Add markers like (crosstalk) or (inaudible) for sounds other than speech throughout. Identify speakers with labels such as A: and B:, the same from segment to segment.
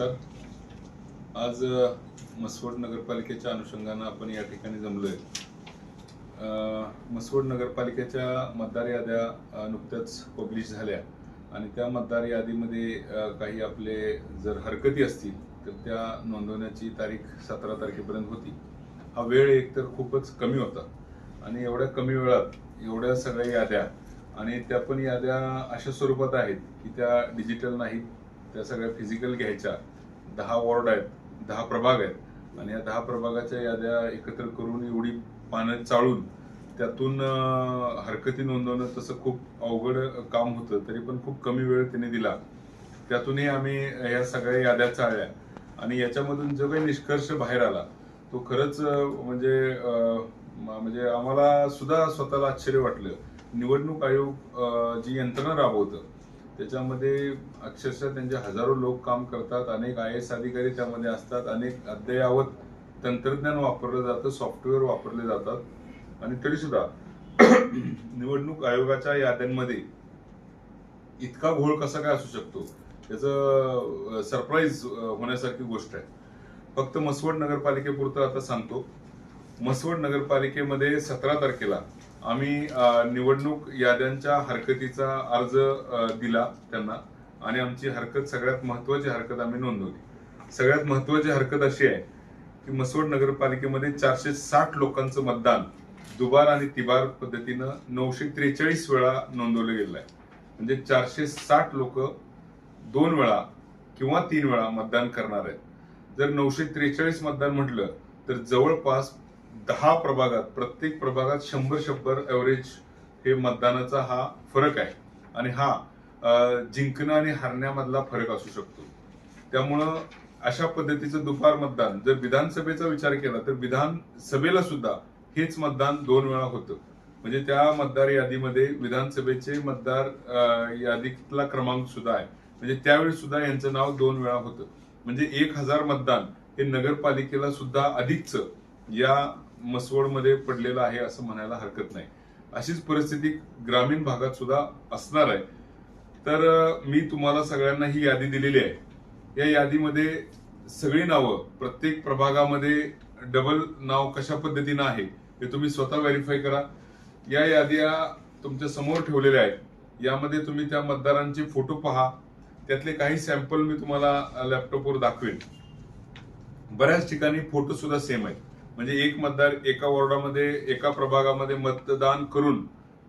A: नमस्कार आज मसवड नगरपालिकेच्या अनुषंगानं आपण या ठिकाणी जमलोय. आहे मसवड नगरपालिकेच्या मतदार याद्या नुकत्याच पब्लिश झाल्या. आणि त्या मतदार यादीमध्ये काही आपले जर हरकती असतील तर त्या नोंदवण्याची तारीख सतरा तारखेपर्यंत होती. हा वेळ एकतर खूपच कमी होता. आणि एवढ्या कमी वेळात एवढ्या सगळ्या याद्या आणि त्या पण याद्या अशा स्वरूपात आहेत की त्या डिजिटल नाहीत त्या सगळ्या फिजिकल घ्यायच्या. दहा वॉर्ड आहेत दहा प्रभाग आहेत. आणि या दहा प्रभागाच्या याद्या एकत्र करून एवढी पानं चाळून त्यातून हरकती नोंदवणं तसं खूप अवघड काम होतं तरी पण खूप कमी वेळ तिने दिला. त्यातूनही आम्ही या सगळ्या याद्या चाळल्या. आणि याच्यामधून जो काही निष्कर्ष बाहेर आला तो खरंच म्हणजे म्हणजे आम्हाला सुद्धा स्वतःला आश्चर्य वाटलं. निवडणूक आयोग जी यंत्रणा राबवतं त्याच्यामध्ये अक्षरशः त्यांचे हजारो लोक काम करतात अनेक आय एस अधिकारी त्यामध्ये असतात अनेक अद्ययावत तंत्रज्ञान वापरलं जातं सॉफ्टवेअर वापरले जातात. आणि तरी सुद्धा (clears throat) निवडणूक आयोगाच्या याद्यांमध्ये इतका घोळ कसा काय असू शकतो? त्याचं सरप्राईज होण्यासारखी गोष्ट आहे. फक्त मसवड नगरपालिकेपुरतं आता सांगतो. मसवड नगरपालिकेमध्ये सतरा तारखेला आम्ही निवडणूक याद्यांच्या हरकतीचा अर्ज दिला त्यांना आणि आमची हरकत सगळ्यात महत्वाची हरकत आम्ही नोंदवली. सगळ्यात महत्वाची हरकत अशी आहे की मसवड नगरपालिकेमध्ये चारशे साठ लोकांचं मतदान दुबार आणि तिबार पद्धतीनं नऊशे त्रेचाळीस वेळा नोंदवलं गेलं आहे. म्हणजे चारशे साठ लोक दोन वेळा किंवा तीन वेळा मतदान करणार आहेत. जर नऊशे त्रेचाळीस मतदान म्हटलं तर जवळपास दहा प्रभागात प्रत्येक प्रभागात शंभर शंभर एव्हरेज हे मतदानाचा हा फरक आहे. आणि हा जिंकणं आणि हरण्यामधला फरक असू शकतो. त्यामुळं अशा पद्धतीचं दुपार मतदान जर विधानसभेचा विचार केला तर विधानसभेला सुद्धा हेच मतदान दोन वेळा होतं. म्हणजे त्या मतदार यादीमध्ये विधानसभेचे मतदार यादीतला क्रमांक सुद्धा आहे. म्हणजे त्यावेळी सुद्धा यांचं नाव दोन वेळा होतं. म्हणजे एक हजार मतदान हे नगरपालिकेला सुद्धा अधिकच या मसवडमध्ये पडलेलं आहे असं म्हणायला हरकत नाही. अशीच परिस्थिती ग्रामीण भागात सुद्धा असणार आहे. तर मी तुम्हाला सगळ्यांना ही यादी दिलेली आहे. या यादीमध्ये सगळी नावं प्रत्येक प्रभागामध्ये डबल नाव कशा पद्धतीनं आहे हे तुम्ही स्वतः व्हेरीफाय करा. या याद्या तुमच्यासमोर ठेवलेल्या आहेत. यामध्ये तुम्ही त्या मतदारांचे फोटो पहा. त्यातले काही सॅम्पल मी तुम्हाला लॅपटॉपवर दाखवेन. बऱ्याच ठिकाणी फोटो सुद्धा सेम आहेत. म्हणजे एक मतदार एका वॉर्डामध्ये एका प्रभागामध्ये मतदान करून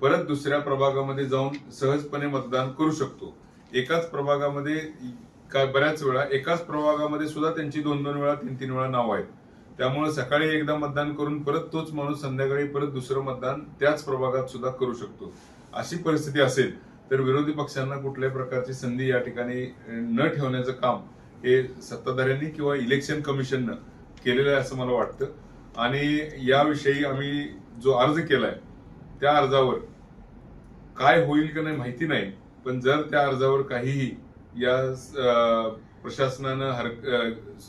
A: परत दुसऱ्या प्रभागामध्ये जाऊन सहजपणे मतदान करू शकतो. एकाच प्रभागामध्ये काय बऱ्याच वेळा एकाच प्रभागामध्ये सुद्धा त्यांची दोन दोन वेळा तीन तीन वेळा नाव आहेत. त्यामुळे सकाळी एकदा मतदान करून परत तोच माणूस संध्याकाळी परत दुसरं मतदान त्याच प्रभागात सुद्धा करू शकतो. अशी परिस्थिती असेल तर विरोधी पक्षांना कुठल्याही प्रकारची संधी या ठिकाणी न ठेवण्याचं काम हे सत्ताधाऱ्यांनी किंवा इलेक्शन कमिशननं केलेलं आहे असं मला वाटतं. आणि याविषयी आम्ही जो अर्ज केलाय त्या अर्जावर काय होईल का नाही माहिती नाही पण जर त्या अर्जावर काहीही या प्रशासनानं हर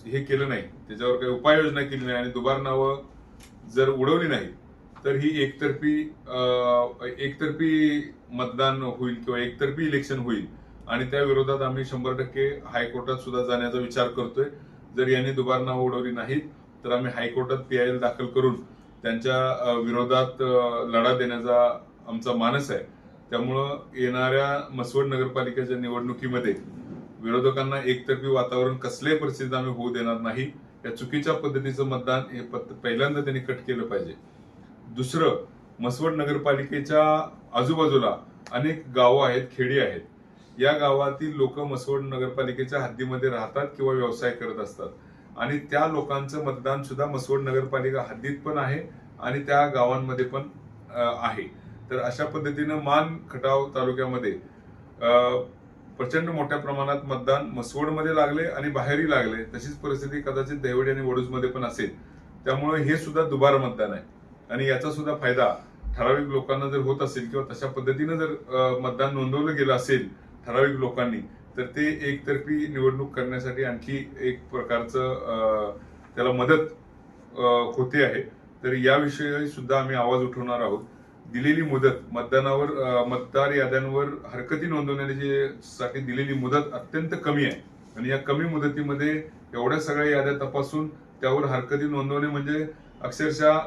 A: हे केलं नाही त्याच्यावर काही उपाययोजना केली नाही आणि दुबार नावं जर उडवली नाही तर ही एकतर्फी एकतर्फी मतदान होईल किंवा एकतर्फी इलेक्शन होईल. आणि त्या विरोधात आम्ही शंभर टक्के हायकोर्टात सुद्धा जाण्याचा विचार करतोय. जर यांनी दुबार नावं उडवली नाहीत तर आम्ही हायकोर्टात पी आय दाखल करून त्यांच्या विरोधात लढा देण्याचा आमचा मानस आहे. त्यामुळं येणाऱ्या मसवड नगरपालिकेच्या निवडणुकीमध्ये विरोधकांना एकतर्फी वातावरण कसल्याही परिस्थितीत आम्ही होऊ देणार नाही. या चुकीच्या पद्धतीचं मतदान हे पहिल्यांदा त्यांनी कट केलं पाहिजे. दुसरं मसवड नगरपालिकेच्या आजूबाजूला अनेक गावं आहेत खेडी आहेत. या गावातील लोक मसवड नगरपालिकेच्या हद्दीमध्ये राहतात किंवा व्यवसाय करत असतात. आणि त्या लोकांचं मतदान सुद्धा मसवड नगरपालिका हद्दीत पण आहे आणि त्या गावांमध्ये पण आहे. तर अशा पद्धतीनं मान खटाव तालुक्यामध्ये प्रचंड मोठ्या प्रमाणात मतदान मसवडमध्ये लागले आणि बाहेरही लागले. तशीच परिस्थिती कदाचित देवडी आणि वडूजमध्ये पण असेल. त्यामुळे हे सुद्धा दुबार मतदान आहे. आणि याचा सुद्धा फायदा ठराविक लोकांना जर होत असेल किंवा तशा पद्धतीनं जर मतदान नोंदवलं गेलं असेल ठराविक लोकांनी तर ते एकतर्फी निवडणूक करण्यासाठी आणखी एक प्रकारचं त्याला मदत होते आहे. तर याविषयी सुद्धा आम्ही आवाज उठवणार आहोत. दिलेली मुदत मतदानावर मतदार याद्यांवर हरकती नोंदवण्याची साठी दिलेली मुदत अत्यंत कमी आहे. आणि या कमी मुदतीमध्ये एवढ्या सगळ्या याद्या तपासून त्यावर हरकती नोंदवणे म्हणजे अक्षरशः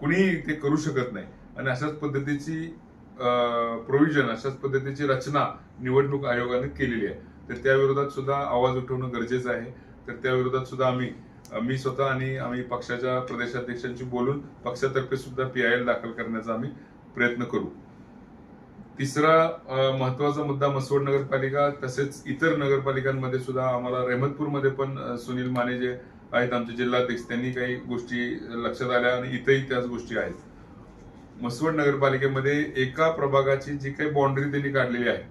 A: कुणीही ते करू शकत नाही. आणि अशाच पद्धतीची प्रोव्हिजन अशाच पद्धतीची रचना निवडणूक आयोगाने केलेली आहे. तर त्या विरोधात सुद्धा आवाज उठवणं गरजेचं आहे. तर त्या विरोधात सुद्धा आम्ही मी स्वतः आणि आम्ही पक्षाच्या प्रदेशाध्यक्षांशी बोलून पक्षातर्फे सुद्धा पी आय एल दाखल करण्याचा आम्ही प्रयत्न करू. तिसरा महत्त्वाचा मुद्दा मसवड नगरपालिका तसेच इतर नगरपालिकांमध्ये सुद्धा आम्हाला रेहमतपूरमध्ये पण सुनील माने जे आहेत आमचे जिल्हाध्यक्ष त्यांनी काही गोष्टी लक्षात आल्या आणि इथेही त्याच गोष्टी आहेत. मसवड नगरपालिकेमध्ये एका प्रभागाची जी काही बाउंड्री त्यांनी काढलेली आहे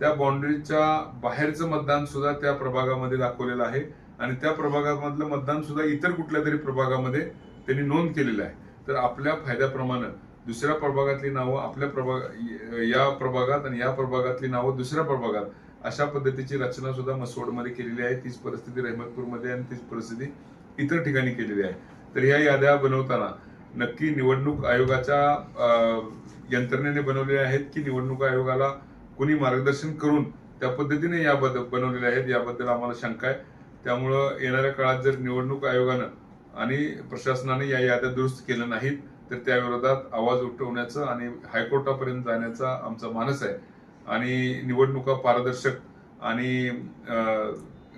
A: त्या बाउंड्रीच्या बाहेरचं मतदान सुद्धा त्या प्रभागामध्ये दाखवलेलं आहे. आणि त्या प्रभागामधलं मतदान सुद्धा इतर कुठल्या तरी प्रभागामध्ये त्यांनी नोंद केलेलं आहे. तर आपल्या फायद्याप्रमाणे दुसऱ्या प्रभागातली नावं आपल्या प्रभाग या प्रभागात आणि या प्रभागातली नावं दुसऱ्या प्रभागात अशा पद्धतीची रचना सुद्धा मसवडमध्ये केलेली आहे. तीच परिस्थिती रहमतपूरमध्ये आणि तीच परिस्थिती इतर ठिकाणी केलेली आहे. तर ह्या याद्या बनवताना नक्की निवडणूक आयोगाच्या यंत्रणेने बनवलेल्या आहेत की निवडणूक आयोगाला कोणी मार्गदर्शन करून त्या पद्धतीने याबद्दल बनवलेले आहेत याबद्दल आम्हाला शंका आहे. त्यामुळं येणाऱ्या काळात जर निवडणूक आयोगानं आणि प्रशासनाने या याद्या दुरुस्त केल्या नाहीत तर त्या विरोधात आवाज उठवण्याचं आणि हायकोर्टापर्यंत जाण्याचा आमचा मानस आहे. आणि निवडणुका पारदर्शक आणि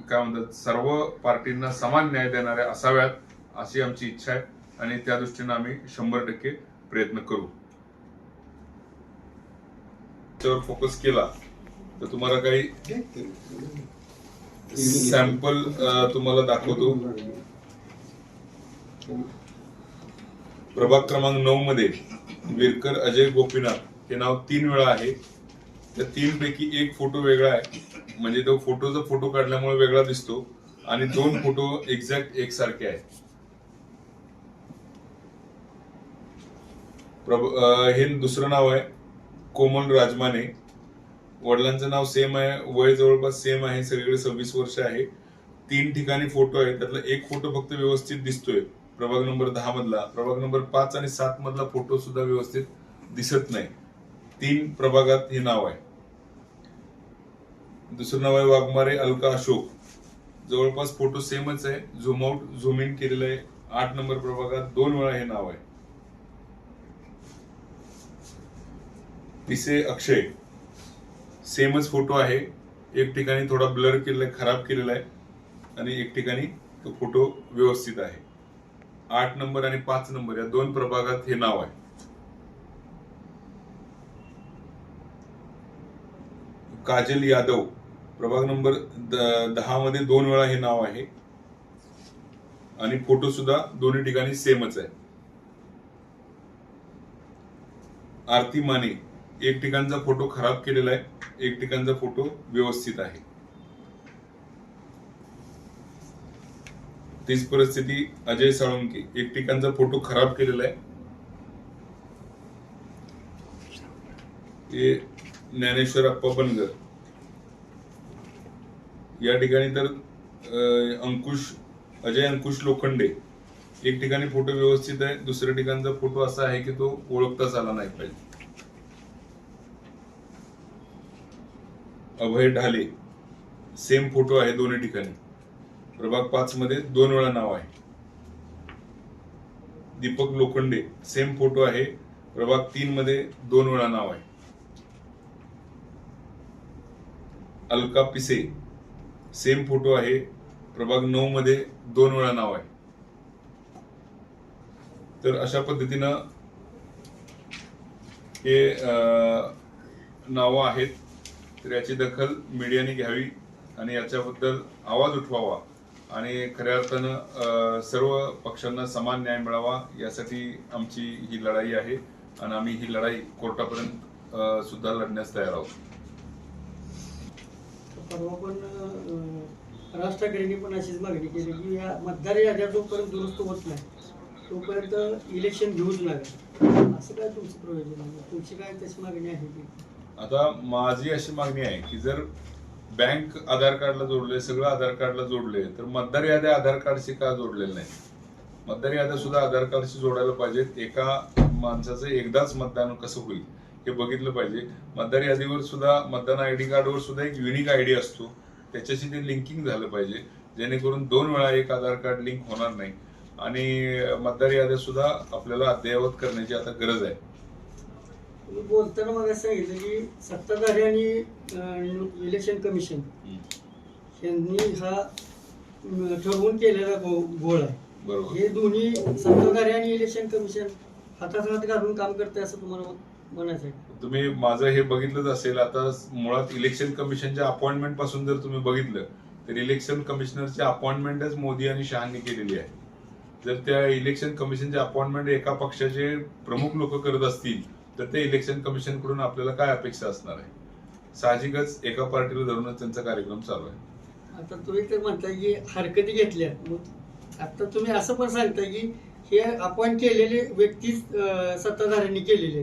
A: काय म्हणतात सर्व पार्टींना समान न्याय देणाऱ्या असाव्यात अशी आमची इच्छा आहे. आणि त्या दृष्टीनं आम्ही शंभर टक्के प्रयत्न करू. त्यावर फोकस केला तर तुम्हाला काही सॅम्पल तुम्हाला दाखवतो. प्रभाग क्रमांक नऊ मध्ये विरकर अजय गोपीनाथ हे नाव तीन वेळा आहे. त्या तीन पैकी एक फोटो वेगळा आहे. म्हणजे तो फोटोचा फोटो काढल्यामुळे वेगळा दिसतो आणि दोन फोटो एक्झॅक्ट एकसारखे आहेत. प्रभ हे दुसरं नाव आहे कोमल राजमाने. वडिलांचं नाव सेम आहे वय जवळपास सेम आहे सगळीकडे सव्वीस वर्ष आहे. तीन ठिकाणी फोटो आहे त्यातला एक फोटो फक्त व्यवस्थित दिसतोय. प्रभाग नंबर दहा मधला. प्रभाग नंबर पाच आणि सात मधला फोटो सुद्धा व्यवस्थित दिसत नाही. तीन प्रभागात हे नाव आहे. दुसरं नाव आहे वाघमारे अलका अशोक. जवळपास फोटो सेमच आहे. झूम आउट झूम इन केलेलं आहे. आठ नंबर प्रभागात दोन वेळा हे नाव आहे. तिसे अक्षय. सेमच फोटो आहे. एक ठिकाणी थोडा ब्लर केलेला आहे खराब केलेला आहे. आणि एक ठिकाणी तो फोटो व्यवस्थित आहे. आठ नंबर आणि पाच नंबर या दोन प्रभागात हे नाव आहे. काजल यादव. प्रभाग नंबर द- दहा मध्ये दोन वेळा हे नाव आहे. आणि फोटो सुद्धा दोन्ही ठिकाणी सेमच आहे. आरती माने. एक ठिकाणचा फोटो खराब केलेला आहे एक ठिकाणचा फोटो व्यवस्थित आहे. तीच परिस्थिती अजय साळुंके एक ठिकाणचा फोटो खराब केलेला आहे. ज्ञानेश्वर अप्पा बनगर. या ठिकाणी तर अंकुश अजय अंकुश लोखंडे एक ठिकाणी फोटो व्यवस्थित आहे दुसऱ्या ठिकाणचा फोटो असा आहे की तो ओळखताच आला नाही पाहिजे. अभय ढाले सेम फोटो आहे दोन्ही ठिकाणी. प्रभाग पाच मध्ये दोन वेळा नाव आहे. दीपक लोखंडे सेम फोटो आहे. प्रभाग तीन मध्ये दोन वेळा नाव आहे. अलका पिसे सेम फोटो आहे. प्रभाग नऊ मध्ये दोन वेळा नाव आहे. तर अशा पद्धतीनं हे नावं आहेत. तर याची दखल मीडियाने घ्यावी आणि याच्याबद्दल आवाज उठवावा आणि खऱ्या अर्थानं सर्व पक्षांना समान न्याय मिळावा यासाठी आमची ही लढाई आहे आणि आम्ही ही लढाई कोर्टापर्यंत सुद्धा लढण्यास तयार आहोत.
B: परवा पण राज ठाकरेंनी पण अशीच मागणी केली की या मतदार याद्या जोपर्यंत दुरुस्त होत नाही तोपर्यंत इलेक्शन घेऊच लागेल असं काय तुमचं प्रयोजन आहे? तुमची काय तशी मागणी आहे की
A: आता माझी अशी मागणी आहे की जर बँक आधार कार्डला जोडले सगळं आधार कार्डला जोडले तर मतदार याद्या आधार कार्डशी का जोडलेल्या नाही? मतदार याद्या सुद्धा आधार कार्डशी जोडायला पाहिजेत. एका माणसाचं एकदाच मतदान कसं होईल हे बघितलं पाहिजे. मतदार यादीवर सुद्धा मतदान आय डी कार्डवर सुद्धा एक युनिक आय डी असतो. त्याच्याशी ते लिंकिंग झालं पाहिजे. जेणेकरून दोन वेळा एक आधार कार्ड लिंक होणार नाही. आणि मतदार याद्या सुद्धा आपल्याला अद्ययावत करण्याची आता गरज आहे.
B: तुम्ही बोलताना मला सांगितलं की सत्ताधारी आणि इलेक्शन कमिशन यांनी हा ठरवून केलेला गो- गोळ आहे.
A: बरोबर.
B: हे दोन्ही सत्ताधारी आणि इलेक्शन कमिशन हातात हात घालून काम करते असं तुम्हाला म्हणायचं आहे
A: तुम्ही माझं हे बघितलंच असेल आता मुळात इलेक्शन कमिशनच्या अपॉइंटमेंटपासून जर तुम्ही बघितलं तर इलेक्शन कमिशनरची अपॉइंटमेंटच मोदी आणि शहानी केलेली आहे. जर त्या इलेक्शन कमिशनच्या अपॉइंटमेंट एका पक्षाचे प्रमुख लोक करत असतील तर ते इलेक्शन कमिशनकडून आपल्याला काय अपेक्षा असणार आहे? साहजिकच एका पार्टीला धरूनच त्यांचा कार्यक्रम चालू आहे.
B: आता तुम्ही तर म्हणताय की हरकती घेतल्या. आता तुम्ही असं पण सांगताय की हे अपॉइंट केलेले व्यक्तीच अं, सत्ताधाऱ्यांनी केलेले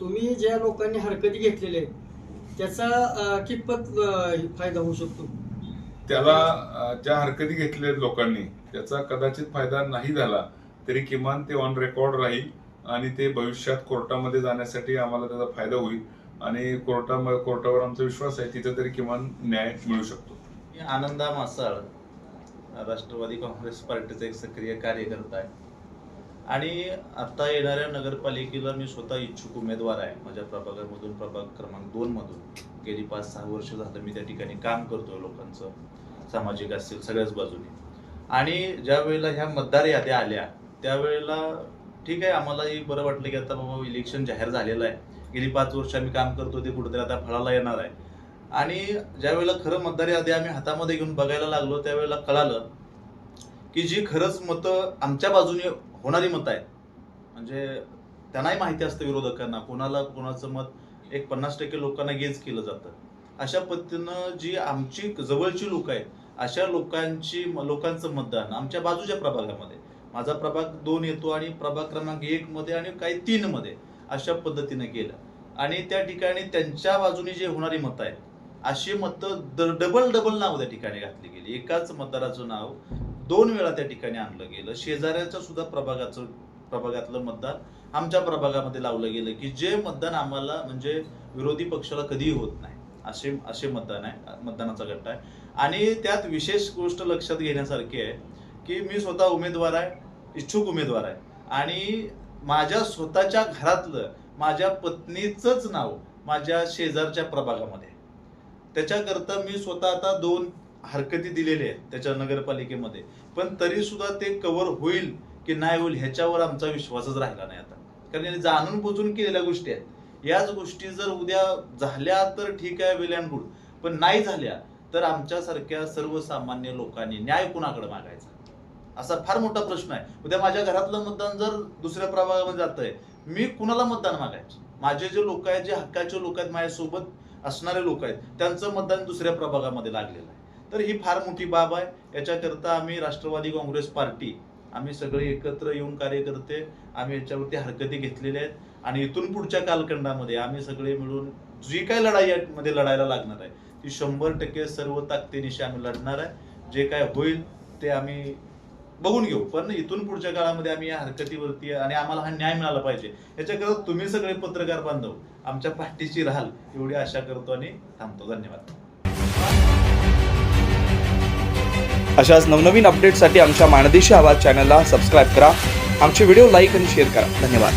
B: तुम्ही ज्या लोकांनी हरकती घेतलेल्या आहेत त्याचा कितपत फायदा होऊ शकतो?
A: त्याला ज्या हरकती घेतल्या आहेत लोकांनी त्याचा कदाचित फायदा नाही झाला तरी किमान ते ऑन रेकॉर्ड राहील. आणि ते भविष्यात कोर्टामध्ये जाण्यासाठी आम्हाला त्याचा फायदा होईल. आणि कोर्टा कोर्टावर आमचा विश्वास आहे तिथे तरी किमान न्याय मिळू शकतो.
C: आनंदा मासाळ राष्ट्रवादी काँग्रेस पार्टीचा एक सक्रिय कार्यकर्ता आहे. आणि आता येणाऱ्या नगरपालिकेला मी स्वतः इच्छुक उमेदवार आहे. माझ्या प्रभागामधून प्रभाग क्रमांक दोन मधून. गेली पाच सहा वर्ष झालं मी त्या ठिकाणी काम करतोय लोकांचं. सामाजिक असतील सगळ्याच बाजूने. आणि ज्या वेळेला ह्या मतदार याद्या आल्या त्यावेळेला ठीक आहे आम्हालाही बरं वाटलं की आता बाबा इलेक्शन जाहीर झालेलं आहे. गेली पाच वर्ष आम्ही काम करतो ते कुठेतरी आता फळाला येणार आहे. आणि ज्या वेळेला खरं मतदार यादी आम्ही हातामध्ये घेऊन बघायला लागलो त्यावेळेला कळालं की जी खरंच मतं आमच्या बाजूने होणारी मतं आहेत. म्हणजे त्यांनाही माहिती असतं विरोधकांना कोणाला कोणाचं मत एक पन्नास टक्के लोकांना गेज केलं जातं. अशा पद्धतीनं जी आमची जवळची लोक आहेत अशा लोकांची लोकांचं मतदान आमच्या बाजूच्या प्रभागामध्ये माझा प्रभाग दोन येतो आणि प्रभाग क्रमांक एक मध्ये आणि काही तीन मध्ये अशा पद्धतीने केलं. आणि त्या ठिकाणी त्यांच्या बाजूने जे होणारी मतं आहेत अशी मतं डबल डबल नाव त्या ठिकाणी घातली गेली. एकाच मतदाराचं नाव दोन वेळा त्या ठिकाणी आणलं गेलं. शेजाऱ्याच्या सुद्धा प्रभागाचं प्रभागातलं मतदान आमच्या प्रभागामध्ये लावलं गेलं की जे मतदान आम्हाला म्हणजे विरोधी पक्षाला कधीही होत नाही. असे असे मतदान आहे मतदानाचा गट आहे. आणि त्यात विशेष गोष्ट लक्षात घेण्यासारखी आहे की मी स्वतः उमेदवार आहे इच्छुक उमेदवार आहे. आणि माझ्या स्वतःच्या घरातलं माझ्या पत्नीचंच नाव माझ्या शेजारच्या प्रभागामध्ये. त्याच्याकरता मी स्वतः आता दोन हरकती दिलेल्या आहेत त्याच्या नगरपालिकेमध्ये. पण तरी सुद्धा ते कव्हर होईल की नाही होईल ह्याच्यावर आमचा विश्वासच राहिला नाही आता. कारण जाणून बुजून केलेल्या गोष्टी आहेत. याच गोष्टी जर उद्या झाल्या तर ठीक आहे वेल अँड गुड. पण नाही झाल्या तर आमच्यासारख्या सर्वसामान्य लोकांनी न्याय कुणाकडे मागायचा? असा फार मोठा प्रश्न आहे. उद्या माझ्या घरातलं मतदान जर दुसऱ्या प्रभागामध्ये जात आहे मी कुणाला मतदान मागायचं? माझे जे लोक आहेत जे हक्काचे लोक आहेत माझ्यासोबत असणारे लोक आहेत त्यांचं मतदान दुसऱ्या प्रभागामध्ये लागलेलं आहे. तर ही फार मोठी बाब आहे. याच्याकरता आम्ही राष्ट्रवादी काँग्रेस पार्टी आम्ही सगळे एकत्र येऊन कार्यकर्ते आम्ही याच्यावरती हरकती घेतलेल्या आहेत. आणि इथून पुढच्या कालखंडामध्ये आम्ही सगळे मिळून जी काय लढाई मध्ये लढायला लागणार आहे ती शंभर टक्के सर्व ताकदीनिशी आम्ही लढणार आहे. जे काय होईल ते आम्ही बघून घेऊ. पण इथून पुढच्या काळामध्ये आम्ही या हरकतीवरती आणि आम्हाला हा न्याय मिळाला पाहिजे. याच्याकरता तुम्ही सगळे पत्रकार बांधव आमच्या पाठीशी राहाल. एवढी आशा करतो आणि थांबतो. धन्यवाद.
D: अशाच नवनवीन अपडेटसाठी आमच्या माणदेशी आवाज चॅनलला सबस्क्राईब करा. आमचे व्हिडिओ लाईक आणि शेअर करा. धन्यवाद.